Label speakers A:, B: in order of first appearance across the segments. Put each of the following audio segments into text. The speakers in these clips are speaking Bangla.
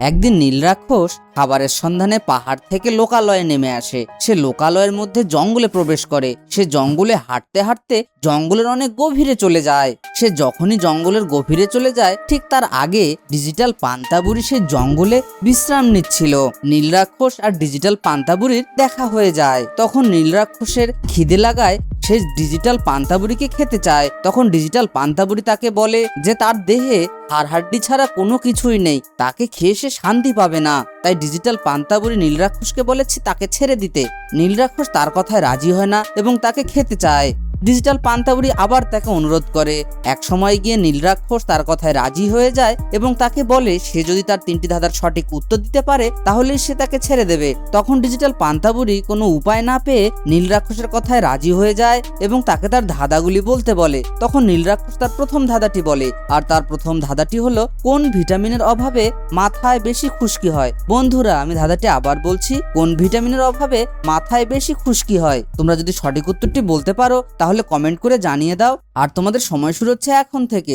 A: একদিন নীল রাক্ষস খাবারের সন্ধানে পাহাড় থেকে লোকালয়ে নেমে আসে। সে লোকালয়ের মধ্যে জঙ্গলে প্রবেশ করে। সে জঙ্গলে হাঁটতে হাঁটতে জঙ্গলের অনেক গভীরে চলে যায়। সে যখনই জঙ্গলের গভীরে চলে যায়, ঠিক তার আগে ডিজিটাল পান্তাবুড়ি সে জঙ্গলে বিশ্রাম নিচ্ছিল। নীল রাক্ষস আর ডিজিটাল পান্তাবুড়ির দেখা হয়ে যায়। তখন নীল রাক্ষসের খিদে লাগায় সে ডিজিটাল পান্তাবুড়িকে খেতে চায়। তখন ডিজিটাল পান্তাবুড়ি তাকে বলে যে তার দেহে হাড় হাড্ডি ছাড়া কোনো কিছুই নেই। তাকে খেয়ে সে শান্তি পাবে না। তাই ডিজিটাল পান্তাবুড়ি নীলরাক্ষসকে বলেছি তাকে ছেড়ে দিতে। নীলরাক্ষস তার কথায় রাজি হয় না এবং তাকে খেতে চায়। ডিজিটাল পান্তাবুড়ি আবার তাকে অনুরোধ করে। এক সময় গিয়ে নীল রাক্ষস তার কথায় রাজি হয়ে যায় এবং তাকে বলে, সে যদি তার তিনটি ধাঁধার সঠিক উত্তর দিতে পারে, তাহলেই সে তাকে ছেড়ে দেবে। তখন ডিজিটাল পান্তাবুড়ি কোনো উপায় না পেয়ে নীল রাক্ষসের কথায় রাজি হয়ে যায় এবং তাকে তার ধাঁধাগুলি বলতে বলে। তখন নীল রাক্ষস তার প্রথম ধাঁধাটি বলে, আর তার প্রথম ধাঁধাটি হলো, কোন ভিটামিনের অভাবে মাথায় বেশি খুশকি হয়? বন্ধুরা, আমি ধাঁধাটি আবার বলছি, কোন ভিটামিনের অভাবে মাথায় বেশি খুশকি হয়? তোমরা যদি সঠিক উত্তরটি বলতে পারো তাহলে কমেন্ট করে জানিয়ে দাও। আর তোমাদের সময় শুরু হচ্ছে এখন থেকে।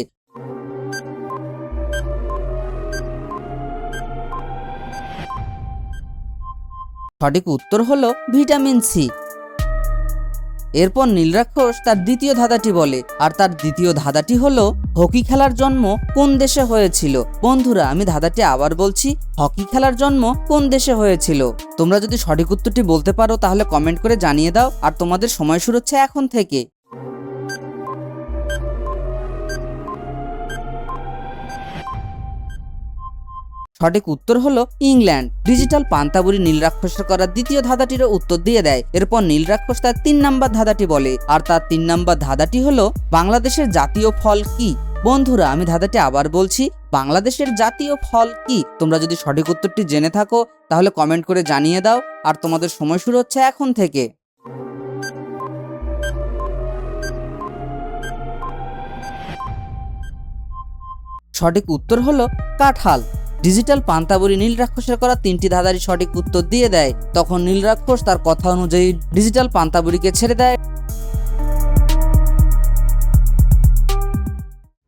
A: সঠিক উত্তর হলো ভিটামিন সি। এরপর নীলরাক্ষস তার দ্বিতীয় ধাঁধাটি বলে, আর তার দ্বিতীয় ধাঁধাটি হল হকি খেলার জন্ম কোন দেশে হয়েছিল। বন্ধুরা, আমি ধাঁধাটি আবার বলছি, হকি খেলার জন্ম কোন দেশে হয়েছিল? তোমরা যদি সঠিক উত্তরটি বলতে পারো, তাহলে কমেন্ট করে জানিয়ে দাও, আর তোমাদের সময় শুরু হচ্ছে এখন থেকে। সঠিক উত্তর হলো ইংল্যান্ড। ডিজিটাল পান্তাবুরি নীল রাক্ষসের করা দ্বিতীয় ধাঁধাটিরও উত্তর দিয়ে দেয়। এরপর নীল রাক্ষস তার তিন নাম্বার ধাঁধাটি বলে। আর তার তিন নাম্বার ধাঁধাটি হলো, বাংলাদেশের জাতীয় ফল কি? বন্ধুরা, আমি ধাঁধাটি আবার বলছি, বাংলাদেশের জাতীয় ফল কি? তোমরা যদি সঠিক উত্তরটি জেনে থাকো, তাহলে কমেন্ট করে জানিয়ে দাও। আর তোমাদের সময় শুরু হচ্ছে এখন থেকে। সঠিক উত্তর হলো কাঁঠাল। ডিজিটাল পান্তাবুরি নীল রাক্ষসের করা তিনটি ধাঁধারই সঠিক উত্তর দিয়ে দেয়। তখন নীল রাক্ষস তার কথা অনুযায়ী ডিজিটাল পান্তাবুরিকে ছেড়ে দেয়।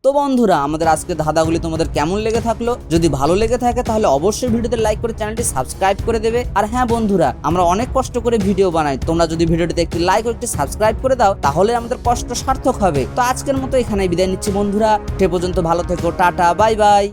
A: তো বন্ধুরা, আমাদের আজকে ধাঁধাগুলি তোমাদের কেমন লেগে থাকল? যদি ভালো লেগে থাকে, তাহলে অবশ্যই ভিডিওতে লাইক করে চ্যানেলটি সাবস্ক্রাইব করে দেবে। আর হ্যাঁ বন্ধুরা, আমরা অনেক কষ্ট করে ভিডিও বানাই। তোমরা যদি ভিডিওটিতে একটি লাইক ও একটি সাবস্ক্রাইব করে দাও, তাহলে আমাদের কষ্ট সার্থক হবে। তো আজকের মতো এখানে বিদায় নিচ্ছি বন্ধুরা। সে পর্যন্ত ভালো থেকো, টাটা, বাই বাই।